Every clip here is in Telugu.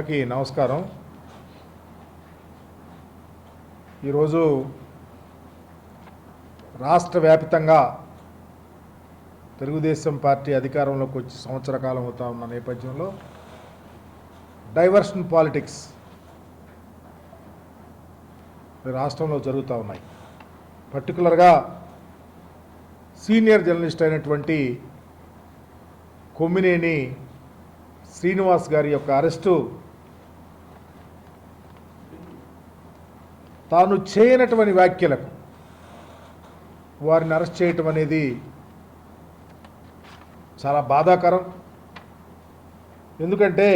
అందరికీ నమస్కారం. ఈరోజు రాష్ట్ర వ్యాప్తంగా తెలుగుదేశం పార్టీ అధికారంలోకి వచ్చి సంవత్సర కాలం అవుతా ఉన్న నేపథ్యంలో డైవర్షన్ పాలిటిక్స్ రాష్ట్రంలో జరుగుతూ ఉన్నాయి. పర్టికులర్గా సీనియర్ జర్నలిస్ట్ అయినటువంటి కొమ్మినేని శ్రీనివాస్ గారి యొక్క అరెస్టు తాను చేయనటువంటి వ్యాఖ్యలకు వారిని అరెస్ట్ చేయటం అనేది చాలా బాధాకరం. ఎందుకంటే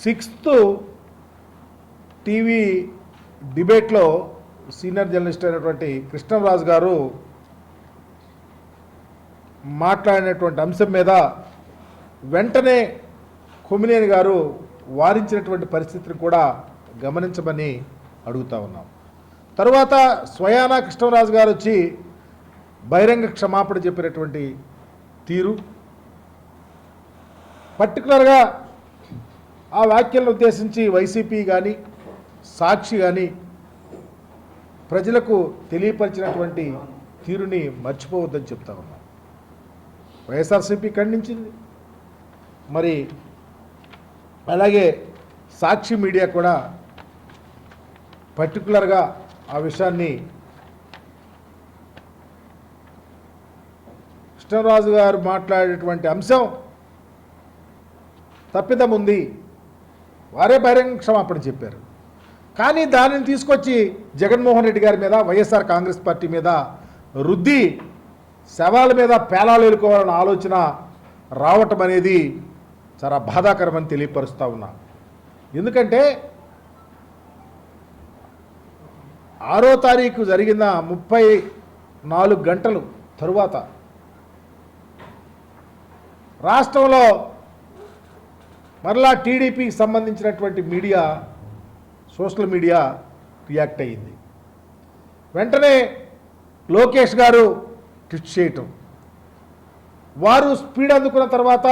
సిక్స్త్ టీవీ డిబేట్లో సీనియర్ జర్నలిస్ట్ అయినటువంటి కృష్ణరాజు గారు మాట్లాడినటువంటి అంశం మీద వెంటనే కొమ్మినేని గారు వారించినటువంటి పరిస్థితిని కూడా గమనించమని అడుగుతా ఉన్నాం. తరువాత స్వయానా కృష్ణరాజు గారు వచ్చి బహిరంగ క్షమాపణ చెప్పినటువంటి తీరు. పర్టికులర్గా ఆ వ్యాఖ్యలను ఉద్దేశించి వైసీపీ కానీ సాక్షి కానీ ప్రజలకు తెలియపరిచినటువంటి తీరుని మర్చిపోవద్దని చెప్తా ఉన్నాం. వైఎస్ఆర్సీపీ ఖండించింది మరి అలాగే సాక్షి మీడియా కూడా పర్టికులర్గా ఆ విషయాన్ని కృష్ణరాజు గారు మాట్లాడేటువంటి అంశం తప్పిదం ఉంది వారే బహిరంగ క్షమాపణ చెప్పారు. కానీ దానిని తీసుకొచ్చి జగన్మోహన్ రెడ్డి గారి మీద వైఎస్ఆర్ కాంగ్రెస్ పార్టీ మీద రుద్ది శవాల మీద పేలాలు ఎలుకోవాలన్న ఆలోచన రావటం అనేది చాలా బాధాకరమని తెలియపరుస్తూ ఉన్నా. ఎందుకంటే ఆరో తారీఖు జరిగిన ముప్పై నాలుగు గంటలు తరువాత రాష్ట్రంలో మరలా టీడీపీకి సంబంధించినటువంటి మీడియా సోషల్ మీడియా రియాక్ట్ అయ్యింది. వెంటనే లోకేష్ గారు ట్విట్ చేయటం. వారు స్పీడ్ అందుకున్న తర్వాత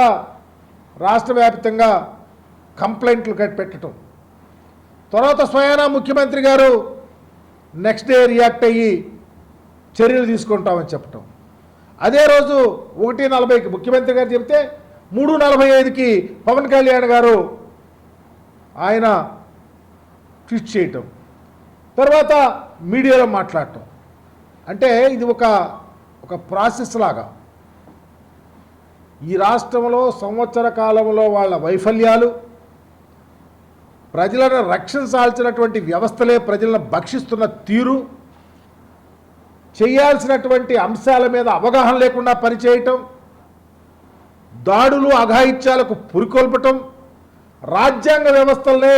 రాష్ట్ర వ్యాప్తంగా కంప్లైంట్లు పెట్టడం తర్వాత స్వయానా ముఖ్యమంత్రి గారు నెక్స్ట్ డే రియాక్ట్ అయ్యి చర్యలు తీసుకుంటామని చెప్పటం. అదే రోజు ఒకటి నలభైకి ముఖ్యమంత్రి గారు చెబితే మూడు నలభై ఐదుకి పవన్ కళ్యాణ్ గారు ఆయన ట్వీట్ చేయటం. తర్వాత మీడియాలో మాట్లాడటం. అంటే ఇది ఒక ఒక ప్రాసెస్ లాగా. ఈ రాష్ట్రంలో సంవత్సర కాలంలో వాళ్ళ వైఫల్యాలు ప్రజలను రక్షించాల్సినటువంటి వ్యవస్థలే ప్రజలను భక్షిస్తున్న తీరు చేయాల్సినటువంటి అంశాల మీద అవగాహన లేకుండా పనిచేయటం దాడులు అఘాయిత్యాలకు పురికొల్పటం రాజ్యాంగ వ్యవస్థలనే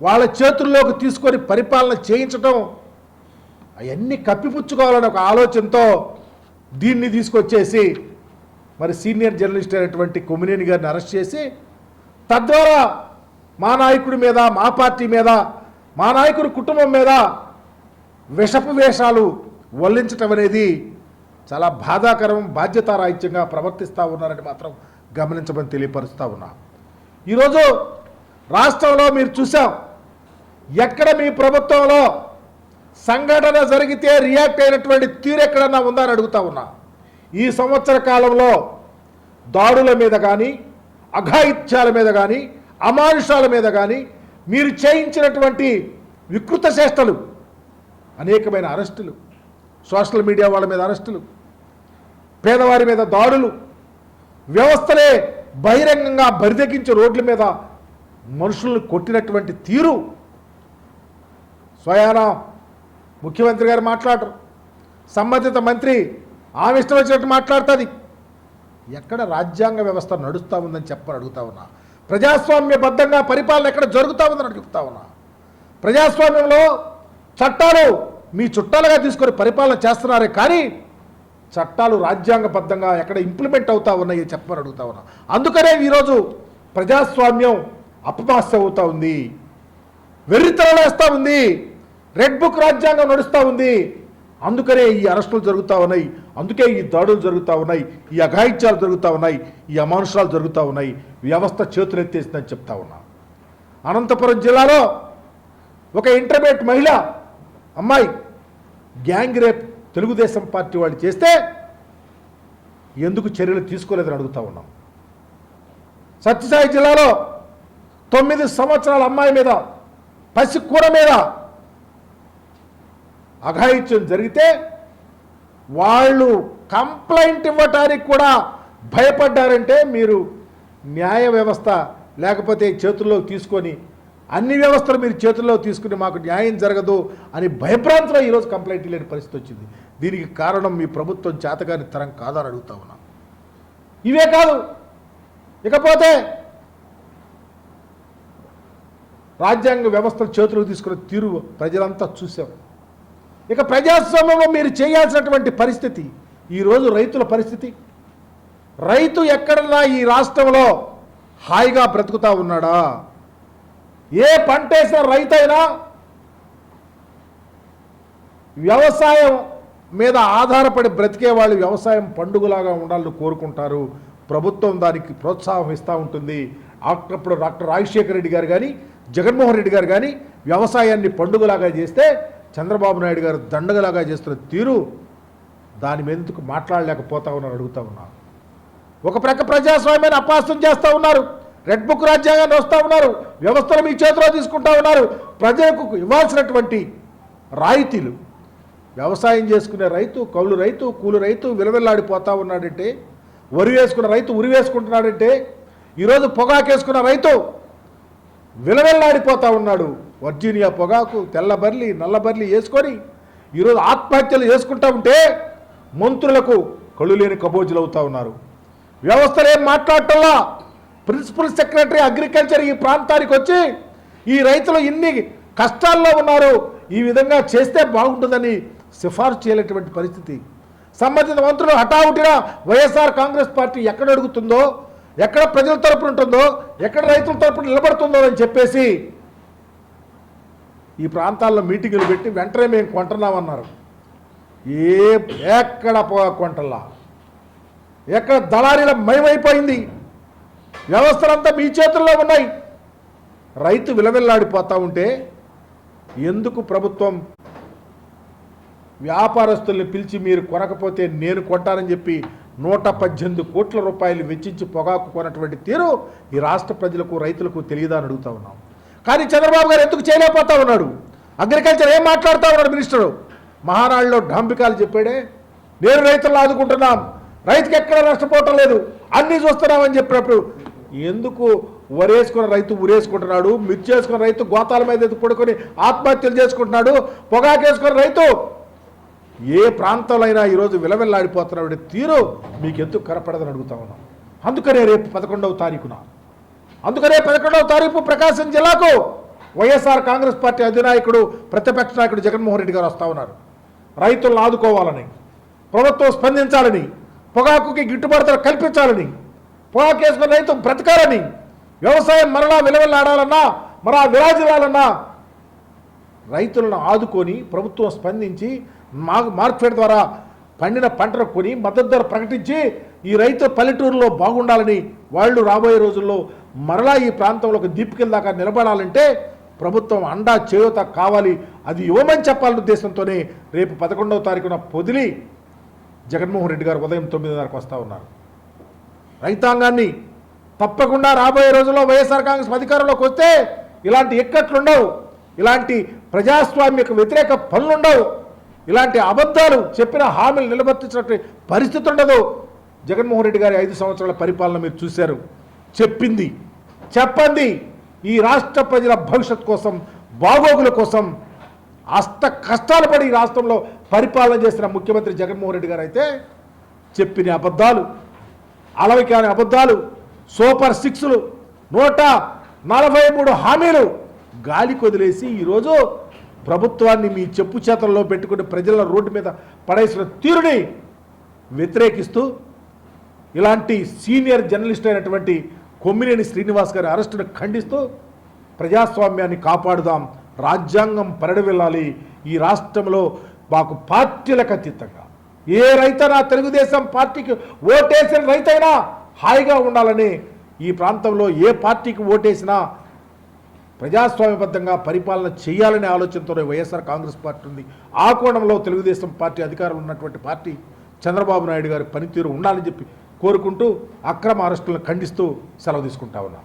వాళ్ళ చేతుల్లోకి తీసుకొని పరిపాలన చేయించటం అవన్నీ కప్పిపుచ్చుకోవాలనే ఒక ఆలోచనతో దీన్ని తీసుకొచ్చేసి మరి సీనియర్ జర్నలిస్ట్ అయినటువంటి కొమ్మినేని గారిని అరెస్ట్ చేసి తద్వారా మా నాయకుడి మీద మా పార్టీ మీద మా నాయకుడి కుటుంబం మీద విషపు వేషాలు వల్లించటం అనేది చాలా బాధాకరం బాధ్యతారాహిత్యంగా ప్రవర్తిస్తూ ఉన్నారని మాత్రం గమనించమని తెలియపరుస్తూ ఉన్నా. ఈరోజు రాష్ట్రంలో మీరు చూసాం ఎక్కడ మీ ప్రభుత్వంలో సంఘటన జరిగితే రియాక్ట్ అయినటువంటి తీరు ఎక్కడన్నా ఉందని అడుగుతా ఉన్నా. ఈ సంవత్సర కాలంలో దాడుల మీద కానీ అఘాయిత్యాల మీద కానీ అమానుషాల మీద కానీ మీరు చేయించినటువంటి వికృత చేష్టలు అనేకమైన అరెస్టులు సోషల్ మీడియా వాళ్ళ మీద అరెస్టులు పేదవారి మీద దాడులు వ్యవస్థలే బహిరంగంగా బరిదెగించి రోడ్ల మీద మనుషులను కొట్టినటువంటి తీరు స్వయానా ముఖ్యమంత్రి గారు మాట్లాడరు. సంబంధిత మంత్రి ఆమె ఇష్టం వచ్చినట్టు మాట్లాడుతుంది. ఎక్కడ రాజ్యాంగ వ్యవస్థ నడుస్తూ ఉందని చెప్పని అడుగుతా ఉన్నా. ప్రజాస్వామ్యబద్ధంగా పరిపాలన ఎక్కడ జరుగుతూ ఉందని చెప్తా ఉన్నా. ప్రజాస్వామ్యంలో చట్టాలు మీ చుట్టాలుగా తీసుకొని పరిపాలన చేస్తున్నారే కానీ చట్టాలు రాజ్యాంగబద్ధంగా ఎక్కడ ఇంప్లిమెంట్ అవుతా ఉన్నాయి చెప్పమని అడుగుతా ఉన్నా. అందుకనే ఈరోజు ప్రజాస్వామ్యం అపమాస్య అవుతూ ఉంది. వెర్రితనలేస్తూ ఉంది. రెడ్ బుక్ రాజ్యాంగం నడుస్తూ ఉంది. అందుకనే ఈ అరెస్టులు జరుగుతూ ఉన్నాయి. అందుకే ఈ దాడులు జరుగుతూ ఉన్నాయి. ఈ అఘాయిత్యాలు జరుగుతూ ఉన్నాయి. ఈ అమానుషాలు జరుగుతూ ఉన్నాయి. వ్యవస్థ చేతులెత్తేసిందని చెప్తా ఉన్నా. అనంతపురం జిల్లాలో ఒక ఇంటర్మీడియట్ మహిళ అమ్మాయి గ్యాంగ్ రేప్ తెలుగుదేశం పార్టీ వాళ్ళు చేస్తే ఎందుకు చర్యలు తీసుకోలేదని అడుగుతా ఉన్నాం. సత్యసాయి జిల్లాలో తొమ్మిది సంవత్సరాల అమ్మాయి మీద పసి కూర మీద అఘాయిత్యం జరిగితే వాళ్ళు కంప్లైంట్ ఇవ్వటానికి కూడా భయపడ్డారంటే మీరు న్యాయ వ్యవస్థ లేకపోతే చేతుల్లో తీసుకొని అన్ని వ్యవస్థలు మీరు చేతుల్లో తీసుకుని మాకు న్యాయం జరగదు అని భయప్రాంతంలో ఈరోజు కంప్లైంట్ లేని పరిస్థితి వచ్చింది. దీనికి కారణం మీ ప్రభుత్వం చేతగాని తరం కాదని అడుగుతా ఉన్నాం. ఇవే కాదు. ఇకపోతే రాజ్యాంగ వ్యవస్థలు చేతులకు తీసుకున్న తీరు ప్రజలంతా చూసాం. ఇక ప్రజాస్వామ్యంలో మీరు చేయాల్సినటువంటి పరిస్థితి ఈరోజు రైతుల పరిస్థితి. రైతు ఎక్కడన్నా ఈ రాష్ట్రంలో హాయిగా బ్రతుకుతా ఉన్నాడా? ఏ పంట వేసిన రైతైనా వ్యవసాయం మీద ఆధారపడి బ్రతికే వాళ్ళు వ్యవసాయం పండుగలాగా ఉండాలని కోరుకుంటారు. ప్రభుత్వం దానికి ప్రోత్సాహం ఇస్తూ ఉంటుంది. అప్పుడు డాక్టర్ రాజశేఖర రెడ్డి గారు కానీ జగన్మోహన్ రెడ్డి గారు కానీ వ్యవసాయాన్ని పండుగలాగా చేస్తే చంద్రబాబు నాయుడు గారు దండగలాగా చేస్తున్న తీరు దాని మీద ఎందుకు మాట్లాడలేకపోతా ఉన్నారు అడుగుతా ఉన్నారు. ఒక ప్రక్క ప్రజాస్వామ్యాన్ని అపాస్తం చేస్తూ ఉన్నారు రెడ్ బుక్ రాజ్యాంగాన్ని వస్తూ ఉన్నారు వ్యవస్థలు మీ చేతిలో తీసుకుంటా ఉన్నారు. ప్రజలకు ఇవ్వాల్సినటువంటి రాయితీలు వ్యవసాయం చేసుకునే రైతు కౌలు రైతు కూలు రైతు విలవిల్లాడిపోతూ ఉన్నాడంటే వరి వేసుకున్న రైతు ఉరి వేసుకుంటున్నాడంటే ఈరోజు పొగాకేసుకున్న రైతు విలవెల్లాడిపోతా ఉన్నాడు. వర్జీనియా పొగాకు తెల్ల బర్లి నల్ల బర్లి వేసుకొని ఈరోజు ఆత్మహత్యలు చేసుకుంటా ఉంటే మంత్రులకు కళ్ళు లేని కబోజులు అవుతా ఉన్నారు. వ్యవస్థలు ఏం మాట్లాడటంలా? ప్రిన్సిపల్ సెక్రటరీ అగ్రికల్చర్ ఈ ప్రాంతానికి వచ్చి ఈ రైతులు ఇన్ని కష్టాల్లో ఉన్నారు ఈ విధంగా చేస్తే బాగుంటుందని సిఫార్సు చేయలేటువంటి పరిస్థితి. సంబంధిత మంత్రులు హఠావుటిన వైఎస్ఆర్ కాంగ్రెస్ పార్టీ ఎక్కడ అడుగుతుందో ఎక్కడ ప్రజల తరపున ఉంటుందో ఎక్కడ రైతుల తరపున నిలబడుతుందో అని చెప్పేసి ఈ ప్రాంతాల్లో మీటింగులు పెట్టి వెంటనే మేము కొంటున్నామన్నారు. ఏ ఎక్కడ పోగా కొంటల్లా? ఎక్కడ దళారీల మయమైపోయింది? వ్యవస్థలంతా మీ చేతుల్లో ఉన్నాయి. రైతు విలవిల్లాడిపోతా ఉంటే ఎందుకు ప్రభుత్వం వ్యాపారస్తుల్ని పిలిచి మీరు కొనకపోతే నేను కొంటానని చెప్పి నూట పద్దెనిమిది కోట్ల రూపాయలు వెచ్చించి పొగాకు కొన్నటువంటి తీరు ఈ రాష్ట్ర ప్రజలకు రైతులకు తెలియదా అని అడుగుతా ఉన్నాం. కానీ చంద్రబాబు గారు ఎందుకు చేయలేకపోతా ఉన్నాడు? అగ్రికల్చర్ ఏం మాట్లాడుతూ ఉన్నాడు మినిస్టరు? మహానాడులో డాంబికాలు చెప్పాడే నేను రైతులను ఆదుకుంటున్నాం రైతుకి ఎక్కడ నష్టపోవటం లేదు అన్నీ చూస్తున్నామని చెప్పినప్పుడు ఎందుకు వరేసుకున్న రైతు ఉరేసుకుంటున్నాడు మిర్చి వేసుకున్న రైతు గోతాల మీద ఎత్తు పడుకొని ఆత్మహత్యలు చేసుకుంటున్నాడు పొగాకేసుకున్న రైతు? ఏ ప్రాంతంలో అయినా ఈరోజు విలవిల్లాడిపోతున్నాడు తీరు మీకు ఎందుకు కనపడదని అడుగుతా ఉన్నాం. అందుకనే రేపు పదకొండవ తారీఖున అందుకనే పదకొండవ తారీఖు ప్రకాశం జిల్లాకు వైఎస్ఆర్ కాంగ్రెస్ పార్టీ అధినాయకుడు ప్రతిపక్ష నాయకుడు జగన్మోహన్ రెడ్డి గారు వస్తూ ఉన్నారు. రైతులను ఆదుకోవాలని ప్రభుత్వం స్పందించాలని పొగాకుకి గిట్టుబాటు ధర కల్పించాలని పొగాకు వేసుకున్న రైతు బ్రతకాలని వ్యవసాయం మరలా విలువలాడాలన్నా మరలా విరాజిల్లాలన్నా రైతులను ఆదుకొని ప్రభుత్వం స్పందించి మా మార్కెట్ ద్వారా పండిన పంటను కొని మద్దతు ధర ప్రకటించి ఈ రైతు పల్లెటూరులో బాగుండాలని వాళ్ళు రాబోయే రోజుల్లో మరలా ఈ ప్రాంతంలో ఒక దీపికల దాకా నిలబడాలంటే ప్రభుత్వం అండా చేయూత కావాలి. అది ఇవ్వమని చెప్పాలనే ఉద్దేశంతోనే రేపు పదకొండవ తారీఖున పొదిలి జగన్మోహన్ రెడ్డి గారు ఉదయం తొమ్మిదిన్నరకు వస్తూ ఉన్నారు. రైతాంగాన్ని తప్పకుండా రాబోయే రోజుల్లో వైఎస్ఆర్ కాంగ్రెస్ అధికారంలోకి వస్తే ఇలాంటి ఎక్కట్లుండవు ఇలాంటి ప్రజాస్వామ్యకు వ్యతిరేక పనులుండవు ఇలాంటి అబద్ధాలు చెప్పిన హామీలు నిలబెట్టించినట్టు పరిస్థితి ఉండదు. జగన్మోహన్ రెడ్డి గారి ఐదు సంవత్సరాల పరిపాలన మీరు చూశారు. చెప్పింది. చెప్పండి. ఈ రాష్ట్ర ప్రజల భవిష్యత్ కోసం బాగోగుల కోసం అష్ట కష్టాలు పడి ఈ రాష్ట్రంలో పరిపాలన చేసిన ముఖ్యమంత్రి జగన్మోహన్ రెడ్డి గారు అయితే చెప్పిన అబద్ధాలు అలవి కాని అబద్ధాలు సూపర్ సిక్స్లు నూట నలభై మూడు హామీలు గాలి కొదిలేసి ఈరోజు ప్రభుత్వాన్ని మీ చెప్పు చేతల్లో పెట్టుకుని ప్రజల రోడ్డు మీద పడేసిన తీరుని వ్యతిరేకిస్తూ ఇలాంటి సీనియర్ జర్నలిస్ట్ అయినటువంటి కొమ్మినేని శ్రీనివాస్ గారి అరెస్టును ఖండిస్తూ ప్రజాస్వామ్యాన్ని కాపాడుదాం రాజ్యాంగం పరిడవిల్లాలి ఈ రాష్ట్రంలో మాకు పార్టీలకు అతీతంగా ఏ రైతైనా తెలుగుదేశం పార్టీకి ఓటేసిన రైతైనా హాయిగా ఉండాలని ఈ ప్రాంతంలో ఏ పార్టీకి ఓటేసినా ప్రజాస్వామ్యబద్ధంగా పరిపాలన చేయాలనే ఆలోచనతో వైఎస్ఆర్ కాంగ్రెస్ పార్టీ ఉంది. ఆ కోణంలో తెలుగుదేశం పార్టీ అధికారంలో ఉన్నటువంటి పార్టీ చంద్రబాబు నాయుడు గారి పనితీరు ఉండాలని చెప్పి కోరుకుంటూ అక్రమ అరెస్టులను ఖండిస్తూ సెలవు తీసుకుంటా ఉన్నాం.